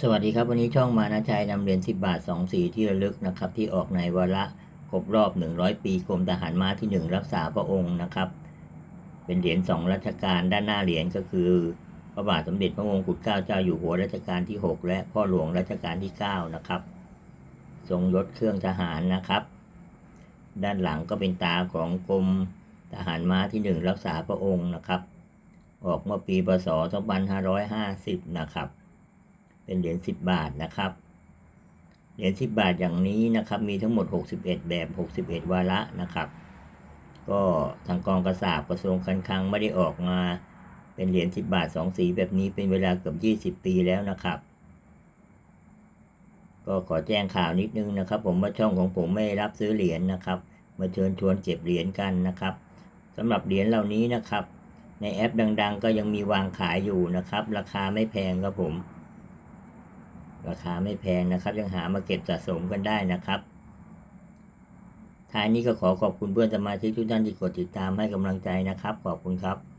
สวัสดีครับ วันนี้ช่องมานะชัยนำเหรียญ10 บาท 2 สีที่ระลึกนะครับ ที่ออกในวาระครบรอบ 100 ปีกรมทหารม้าที่ 1 รักษาพระองค์นะครับ เป็นเหรียญ2รัชกาลด้านหน้าเหรียญก็คือ พระบาทสมเด็จพระมงกุฎเกล้าเจ้าอยู่หัวรัชกาลที่ 6 และพ่อหลวงรัชกาลที่ 9 นะครับ ทรงยศเครื่องทหารนะครับ ด้านหลังก็เป็นตาของกรมทหารม้าที่ 1 รักษาพระองค์นะครับ ออกเมื่อปีพศ2550 นะครับ เป็นเหรียญ10บบาทนะครับ เหรียญ10บบาทอย่างนี้นะครับ มีทั้งหมด61แบบ61วาระนะครับ ก็ทางกองกระสาบกระทรวงการคลังไม่ได้ออกมาเป็นเหรียญ10บบาท2สีแบบนี้เป็นเวลาเกือบ20ปีแล้วนะครับ ก็ขอแจ้งข่าวนิดนึงนะครับ ผมว่าช่องของผมไม่รับซื้อเหรียญนะครับ มาเชิญชวนเก็บเหรียญกันนะครับสำหรับเหรียญเหล่านี้นะครับ ในแอปดัง ๆ ก็ยังมีวางขายอยู่นะครับ ราคาไม่แพงครับผม ราคาไม่แพงนะครับ ยังหามาเก็บสะสมกันได้นะครับท้ายนี้ก็ขอขอบคุณเพื่อนสมาชิกทุกท่านที่กดติดตามให้กำลังใจนะครับ ขอบคุณครับ